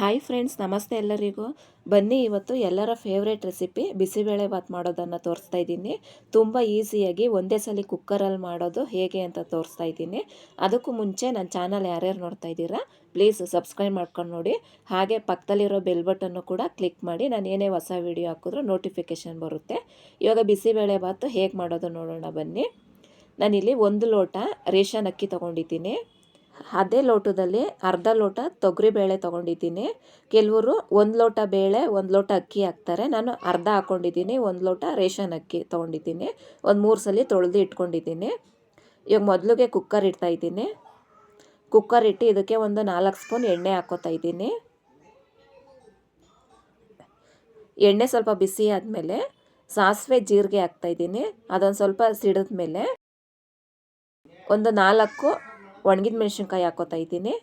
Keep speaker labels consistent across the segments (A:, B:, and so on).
A: Hi friends ನಮಸ್ತೆ ಎಲ್ಲರಿಗೂ. ಬನ್ನಿ, ಇವತ್ತು ಎಲ್ಲರ ಫೇವ್ರೇಟ್ ರೆಸಿಪಿ ಬಿಸಿಬೇಳೆ ಭಾತ್ ಮಾಡೋದನ್ನು ತೋರಿಸ್ತಾ ಇದ್ದೀನಿ. ತುಂಬ ಈಸಿಯಾಗಿ ಒಂದೇ ಸಲ ಕುಕ್ಕರಲ್ಲಿ ಮಾಡೋದು ಹೇಗೆ ಅಂತ ತೋರಿಸ್ತಾ ಇದ್ದೀನಿ. ಅದಕ್ಕೂ ಮುಂಚೆ ನನ್ನ ಚಾನಲ್ ಯಾರ್ಯಾರು ನೋಡ್ತಾ ಇದ್ದೀರಾ ಪ್ಲೀಸ್ ಸಬ್ಸ್ಕ್ರೈಬ್ ಮಾಡ್ಕೊಂಡು ನೋಡಿ. ಹಾಗೆ ಪಕ್ಕದಲ್ಲಿರೋ ಬೆಲ್ ಬಟನ್ನು ಕೂಡ ಕ್ಲಿಕ್ ಮಾಡಿ, ನಾನು ಏನೇ ಹೊಸ ವಿಡಿಯೋ ಹಾಕಿದ್ರೂ ನೋಟಿಫಿಕೇಷನ್ ಬರುತ್ತೆ. ಇವಾಗ ಬಿಸಿಬೇಳೆ ಭಾತು ಹೇಗೆ ಮಾಡೋದು ನೋಡೋಣ ಬನ್ನಿ. ನಾನಿಲ್ಲಿ ಒಂದು ಲೋಟ ರೇಷನ್ ಅಕ್ಕಿ ತೊಗೊಂಡಿದ್ದೀನಿ. ಅದೇ ಲೋಟದಲ್ಲಿ ಅರ್ಧ ಲೋಟ ತೊಗರಿಬೇಳೆ ತೊಗೊಂಡಿದ್ದೀನಿ. ಕೆಲವರು ಒಂದು ಲೋಟ ಬೇಳೆ, ಒಂದು ಲೋಟ ಅಕ್ಕಿ ಹಾಕ್ತಾರೆ. ನಾನು ಅರ್ಧ ಹಾಕ್ಕೊಂಡಿದ್ದೀನಿ ಒಂದು ಲೋಟ ರೇಷನ್ ಅಕ್ಕಿ ತೊಗೊಂಡಿದ್ದೀನಿ. ಒಂದು ಮೂರು ಸಲ ತೊಳೆದು ಇಟ್ಕೊಂಡಿದ್ದೀನಿ. ಇವಾಗ ಮೊದಲಿಗೆ ಕುಕ್ಕರ್ ಇಡ್ತಾಯಿದ್ದೀನಿ ಕುಕ್ಕರ್ ಇಟ್ಟು ಇದಕ್ಕೆ ಒಂದು ನಾಲ್ಕು ಸ್ಪೂನ್ ಎಣ್ಣೆ ಹಾಕೋತಾ ಇದ್ದೀನಿ. ಎಣ್ಣೆ ಸ್ವಲ್ಪ ಬಿಸಿ ಆದಮೇಲೆ ಸಾಸಿವೆ ಜೀರಿಗೆ ಹಾಕ್ತಾಯಿದ್ದೀನಿ ಅದೊಂದು ಸ್ವಲ್ಪ ಸಿಡಿದ ಮೇಲೆ ಒಂದು ನಾಲ್ಕು ಒಣಗಿದ ಮೆಣಸಿನ್ಕಾಯಿ ಹಾಕೋತಾ ಇದ್ದೀನಿ.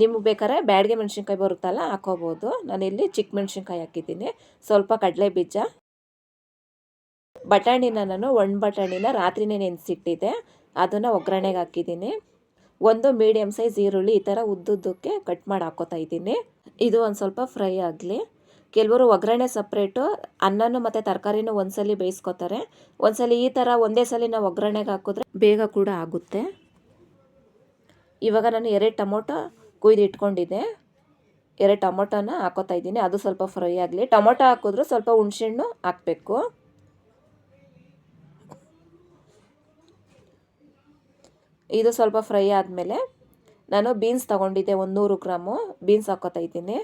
A: ನಿಮಗೆ ಬೇಕಾದ್ರೆ ಬ್ಯಾಡ್ಗೆ ಮೆಣಸಿನ್ಕಾಯಿ ಬರುತ್ತಲ್ಲ, ಹಾಕೋಬೋದು. ನಾನಿಲ್ಲಿ ಚಿಕ್ಕ ಮೆಣಸಿನ್ಕಾಯಿ ಹಾಕಿದ್ದೀನಿ. ಸ್ವಲ್ಪ ಕಡಲೆ ಬೀಜ. ಬಟಾಣಿನ ನಾನು ಒಣ ಬಟಾಣಿನ ರಾತ್ರಿನೇ ನೆನೆಸಿಟ್ಟಿದ್ದೆ. ಅದನ್ನು ಒಗ್ಗರಣೆಗೆ ಹಾಕಿದ್ದೀನಿ. ಒಂದು ಮೀಡಿಯಮ್ ಸೈಜ್ ಈರುಳ್ಳಿ ಈ ಥರ ಉದ್ದುದ್ದಕ್ಕೆ ಕಟ್ ಮಾಡಿ ಹಾಕೋತಾ ಇದ್ದೀನಿ. ಇದು ಒಂದು ಸ್ವಲ್ಪ ಫ್ರೈ ಆಗಲಿ. ಕೆಲವರು ಒಗ್ಗರಣೆ ಸಪ್ರೇಟು, ಅನ್ನನೂ ಮತ್ತು ತರಕಾರಿನೂ ಒಂದ್ಸಲಿ ಬೇಯಿಸ್ಕೊತಾರೆ. ಒಂದ್ಸಲಿ ಈ ಥರ ಒಂದೇ ಸಲ ನಾವು ಒಗ್ಗರಣೆಗೆ ಹಾಕಿದ್ರೆ ಬೇಗ ಕೂಡ ಆಗುತ್ತೆ. ಇವಾಗ ನಾನು ಎರಡು ಟೊಮೊಟೊ ಕುಯ್ದು ಇಟ್ಕೊಂಡಿದ್ದೆ. ಎರಡು ಟೊಮೊಟೊನ ಹಾಕೋತಾ ಇದ್ದೀನಿ. ಅದು ಸ್ವಲ್ಪ ಫ್ರೈ ಆಗಲಿ. ಟೊಮೊಟೊ ಹಾಕಿದ್ರು ಸ್ವಲ್ಪ ಹುಣಸೆಹಣ್ಣು ಹಾಕಬೇಕು. ಇದು ಸ್ವಲ್ಪ ಫ್ರೈ ಆದಮೇಲೆ ನಾನು ಬೀನ್ಸ್ ತಗೊಂಡಿದ್ದೆ ಒಂದು ನೂರು ಗ್ರಾಮು. ಬೀನ್ಸ್ ಹಾಕೋತಾ ಇದ್ದೀನಿ.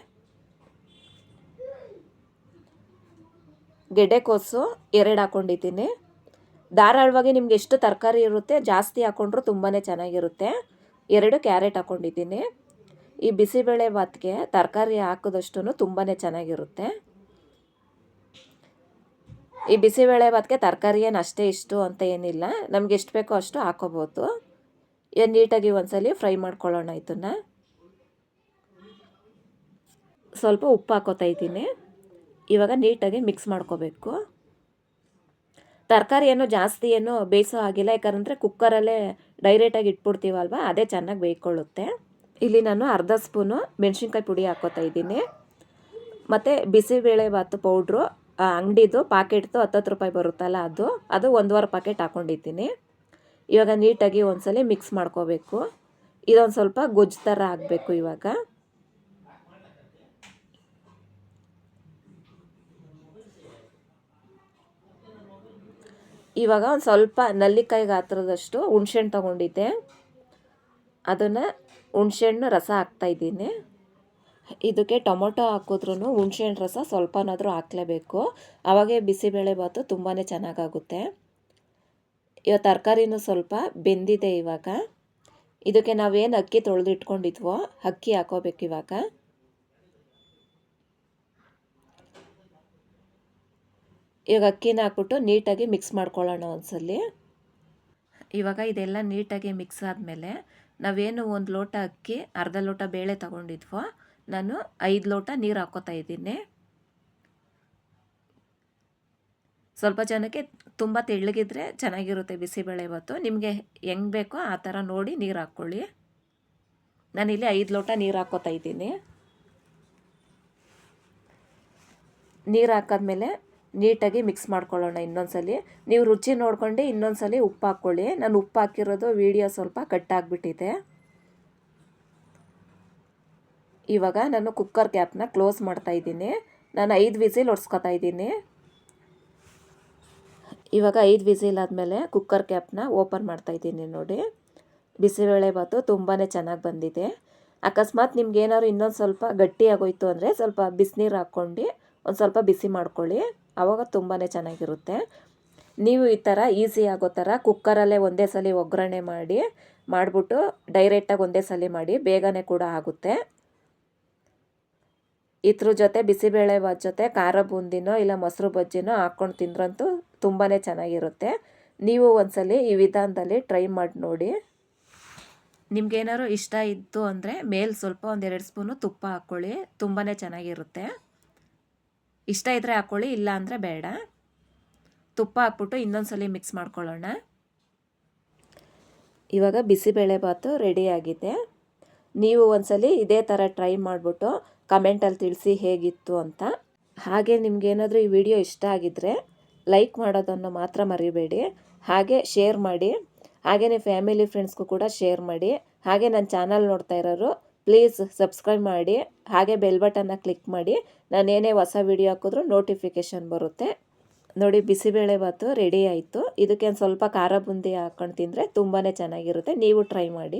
A: ಗೆಡ್ಡೆಕೋಸು ಎರಡು ಹಾಕ್ಕೊಂಡಿದ್ದೀನಿ ಧಾರಾಳವಾಗಿ ನಿಮ್ಗೆ ಎಷ್ಟು ತರಕಾರಿ ಇರುತ್ತೆ ಜಾಸ್ತಿ ಹಾಕ್ಕೊಂಡ್ರೂ ತುಂಬಾ ಚೆನ್ನಾಗಿರುತ್ತೆ. ಎರಡು ಕ್ಯಾರೆಟ್ ಹಾಕ್ಕೊಂಡಿದ್ದೀನಿ ಈ ಬಿಸಿಬೇಳೆ ಭಾತ್ಗೆ ತರಕಾರಿ ಹಾಕಿದಷ್ಟು ತುಂಬಾ ಚೆನ್ನಾಗಿರುತ್ತೆ. ಈ ಬಿಸಿಬೇಳೆ ಭಾತ್ಗೆ ತರಕಾರಿ ಏನು ಅಷ್ಟೇ ಇಷ್ಟು ಅಂತ ಏನಿಲ್ಲ. ನಮ್ಗೆ ಎಷ್ಟು ಬೇಕೋ ಅಷ್ಟು ಹಾಕೋಬೋದು. ಏನು ನೀಟಾಗಿ ಒಂದ್ಸಲಿ ಫ್ರೈ ಮಾಡ್ಕೊಳ್ಳೋಣ ಇದನ್ನು. ಸ್ವಲ್ಪ ಉಪ್ಪು ಹಾಕೋತಾ ಇದ್ದೀನಿ. ಇವಾಗ ನೀಟಾಗಿ ಮಿಕ್ಸ್ ಮಾಡ್ಕೋಬೇಕು. ತರಕಾರಿ ಏನು ಜಾಸ್ತಿ ಏನು ಬೇಯಿಸೋ ಹಾಗಿಲ್ಲ, ಯಾಕಂದರೆ ಕುಕ್ಕರಲ್ಲೇ ಡೈರೆಕ್ಟಾಗಿ ಇಟ್ಬಿಡ್ತೀವಲ್ವ, ಅದೇ ಚೆನ್ನಾಗಿ ಬೇಯ್ಕೊಳ್ಳುತ್ತೆ. ಇಲ್ಲಿ ನಾನು ಅರ್ಧ ಸ್ಪೂನು ಮೆಣಸಿನ್ಕಾಯಿ ಪುಡಿ ಹಾಕೋತಾ ಇದ್ದೀನಿ. ಮತ್ತು ಬಿಸಿಬೇಳೆ ಭಾತು ಪೌಡ್ರು ಅಂಗಡಿದು ಪಾಕೆಟ್ದು ಹತ್ತತ್ತು ರೂಪಾಯಿ ಬರುತ್ತಲ್ಲ ಅದು ಅದು ಒಂದುವರೆ ಪಾಕೆಟ್ ಹಾಕ್ಕೊಂಡಿದ್ದೀನಿ ಇವಾಗ ನೀಟಾಗಿ ಒಂದ್ಸಲ ಮಿಕ್ಸ್ ಮಾಡ್ಕೋಬೇಕು. ಇದೊಂದು ಸ್ವಲ್ಪ ಗೊಜ್ಜು ಥರ ಆಗಬೇಕು ಇವಾಗ. ಇವಾಗ ಒಂದು ಸ್ವಲ್ಪ ನಲ್ಲಿಕಾಯಿ ಗಾತ್ರದಷ್ಟು ಹುಣ್ಸೆಹಣ್ಣು ತೊಗೊಂಡಿದ್ದೆ. ಅದನ್ನು ಹುಣ್ಸೆಹಣ್ಣು ರಸ ಹಾಕ್ತಾಯಿದ್ದೀನಿ ಇದಕ್ಕೆ ಟೊಮೊಟೊ ಹಾಕಿದ್ರೂ ಹುಣ್ಸೆಹಣ್ಣು ರಸ ಸ್ವಲ್ಪನಾದರೂ ಹಾಕಲೇಬೇಕು. ಆವಾಗೆ ಬಿಸಿಬೇಳೆ ಭಾತು ತುಂಬಾ ಚೆನ್ನಾಗಾಗುತ್ತೆ. ಇವಾಗ ತರಕಾರಿನೂ ಸ್ವಲ್ಪ ಬೆಂದಿದೆ ಇವಾಗ. ಇದಕ್ಕೆ ನಾವೇನು ಅಕ್ಕಿ ತೊಳೆದಿಟ್ಕೊಂಡಿದ್ವೋ, ಅಕ್ಕಿ ಹಾಕೋಬೇಕು ಇವಾಗ. ಇವಾಗ ಅಕ್ಕಿನ ಹಾಕ್ಬಿಟ್ಟು ನೀಟಾಗಿ ಮಿಕ್ಸ್ ಮಾಡ್ಕೊಳ್ಳೋಣ ಒಂದ್ಸಲಿ. ಇವಾಗ ಇದೆಲ್ಲ ನೀಟಾಗಿ ಮಿಕ್ಸ್ ಆದಮೇಲೆ ನಾವೇನು ಒಂದು ಲೋಟ ಅಕ್ಕಿ, ಅರ್ಧ ಲೋಟ ಬೇಳೆ ತಗೊಂಡಿದ್ವೋ, ನಾನು ಐದು ಲೋಟ ನೀರು ಹಾಕೋತಾ ಇದ್ದೀನಿ. ಸ್ವಲ್ಪ ಜನಕ್ಕೆ ತುಂಬ ತೆಳ್ಳಗಿದ್ರೆ ಚೆನ್ನಾಗಿರುತ್ತೆ ಬಿಸಿಬೇಳೆ ಭಾತು. ನಿಮಗೆ ಹೆಂಗೆ ಬೇಕೋ ಆ ಥರ ನೋಡಿ ನೀರು ಹಾಕ್ಕೊಳ್ಳಿ. ನಾನಿಲ್ಲಿ ಐದು ಲೋಟ ನೀರು ಹಾಕೋತಾ ಇದ್ದೀನಿ. ನೀರು ಹಾಕಾದ್ಮೇಲೆ ನೀಟಾಗಿ ಮಿಕ್ಸ್ ಮಾಡ್ಕೊಳ್ಳೋಣ ಇನ್ನೊಂದ್ಸಲಿ. ನೀವು ರುಚಿ ನೋಡ್ಕೊಂಡು ಇನ್ನೊಂದ್ಸಲಿ ಉಪ್ಪು ಹಾಕ್ಕೊಳ್ಳಿ. ನಾನು ಉಪ್ಪು ಹಾಕಿರೋದು ವೀಡಿಯೋ ಸ್ವಲ್ಪ ಕಟ್ಟಾಗ್ಬಿಟ್ಟಿದೆ ಇವಾಗ ನಾನು ಕುಕ್ಕರ್ ಕ್ಯಾಪ್ನ ಕ್ಲೋಸ್ ಮಾಡ್ತಾ ಇದ್ದೀನಿ. ನಾನು ಐದು ವಿಸಿಲ್ ಒಡ್ಸ್ಕೊತಾ ಇದ್ದೀನಿ. ಇವಾಗ ಐದು ವಿಸಿಲ್ ಆದಮೇಲೆ ಕುಕ್ಕರ್ ಕ್ಯಾಪ್ನ ಓಪನ್ ಮಾಡ್ತಾ ಇದ್ದೀನಿ ನೋಡಿ. ಬಿಸಿಬೇಳೆ ಭಾತು ತುಂಬಾ ಚೆನ್ನಾಗಿ ಬಂದಿದೆ. ಅಕಸ್ಮಾತ್ ನಿಮ್ಗೆ ಏನಾದ್ರು ಇನ್ನೊಂದು ಸ್ವಲ್ಪ ಗಟ್ಟಿ ಆಗೋಯ್ತು ಅಂದರೆ ಸ್ವಲ್ಪ ಬಿಸಿನೀರು ಹಾಕ್ಕೊಂಡು ಒಂದು ಸ್ವಲ್ಪ ಬಿಸಿ ಮಾಡ್ಕೊಳ್ಳಿ. ಆವಾಗ ತುಂಬಾ ಚೆನ್ನಾಗಿರುತ್ತೆ. ನೀವು ಈ ಥರ ಈಸಿ ಆಗೋ ಥರ ಕುಕ್ಕರಲ್ಲೇ ಒಂದೇ ಸಲ ಒಗ್ಗರಣೆ ಮಾಡಿ, ಮಾಡಿಬಿಟ್ಟು ಡೈರೆಕ್ಟಾಗಿ ಒಂದೇ ಸಲ ಮಾಡಿ ಬೇಗನೆ ಕೂಡ ಆಗುತ್ತೆ. ಇದ್ರ ಜೊತೆ ಬಿಸಿಬೇಳೆ ಬಾತ್ ಜೊತೆ ಖಾರ ಬೂಂದಿನೋ ಇಲ್ಲ ಮೊಸರು ಬಜ್ಜಿನೋ ಹಾಕ್ಕೊಂಡು ತಿಂದ್ರಂತೂ ತುಂಬಾ ಚೆನ್ನಾಗಿರುತ್ತೆ. ನೀವು ಒಂದ್ಸಲಿ ಈ ವಿಧಾನದಲ್ಲಿ ಟ್ರೈ ಮಾಡಿ ನೋಡಿ. ನಿಮ್ಗೇನಾದ್ರು ಇಷ್ಟ ಇತ್ತು ಅಂದರೆ ಮೇಲೆ ಸ್ವಲ್ಪ ಒಂದೆರಡು ಸ್ಪೂನು ತುಪ್ಪ ಹಾಕ್ಕೊಳ್ಳಿ ತುಂಬಾ ಚೆನ್ನಾಗಿರುತ್ತೆ. ಇಷ್ಟ ಇದ್ದರೆ ಹಾಕ್ಕೊಳ್ಳಿ ಇಲ್ಲ ಅಂದರೆ ಬೇಡ. ತುಪ್ಪ ಹಾಕ್ಬಿಟ್ಟು ಇನ್ನೊಂದು ಮಿಕ್ಸ್ ಮಾಡ್ಕೊಳ್ಳೋಣ. ಇವಾಗ ಬಿಸಿಬೇಳೆ ಭಾತು ರೆಡಿಯಾಗಿದೆ ನೀವು ಒಂದ್ಸಲಿ ಇದೇ ಥರ ಟ್ರೈ ಮಾಡಿಬಿಟ್ಟು ಕಮೆಂಟಲ್ಲಿ ತಿಳಿಸಿ ಹೇಗಿತ್ತು ಅಂತ. ಹಾಗೆ ನಿಮ್ಗೇನಾದರೂ ಈ ವಿಡಿಯೋ ಇಷ್ಟ ಆಗಿದ್ದರೆ ಲೈಕ್ ಮಾಡೋದನ್ನು ಮಾತ್ರ ಮರಿಬೇಡಿ. ಹಾಗೆ ಶೇರ್ ಮಾಡಿ. ಹಾಗೆ ನೀವು ಫ್ಯಾಮಿಲಿ ಫ್ರೆಂಡ್ಸ್ಗೂ ಕೂಡ ಶೇರ್ ಮಾಡಿ. ಹಾಗೆ ನನ್ನ ಚಾನಲ್ ನೋಡ್ತಾ ಇರೋರು ಪ್ಲೀಸ್ ಸಬ್ಸ್ಕ್ರೈಬ್ ಮಾಡಿ, ಹಾಗೆ ಬೆಲ್ ಬಟನ್ನ ಕ್ಲಿಕ್ ಮಾಡಿ ನಾನೇನೇ ಹೊಸ ವಿಡಿಯೋ ಹಾಕಿದ್ರೂ ನೋಟಿಫಿಕೇಷನ್ ಬರುತ್ತೆ. ನೋಡಿ, ಬಿಸಿಬೇಳೆ ಭಾತು ರೆಡಿ ಆಯಿತು. ಇದಕ್ಕೆ ಒಂದು ಸ್ವಲ್ಪ ಖಾರ ಬುಂದಿ ಹಾಕ್ಕೊಂಡು ತಿಂದರೆ ತುಂಬಾ ಚೆನ್ನಾಗಿರುತ್ತೆ. ನೀವು ಟ್ರೈ ಮಾಡಿ.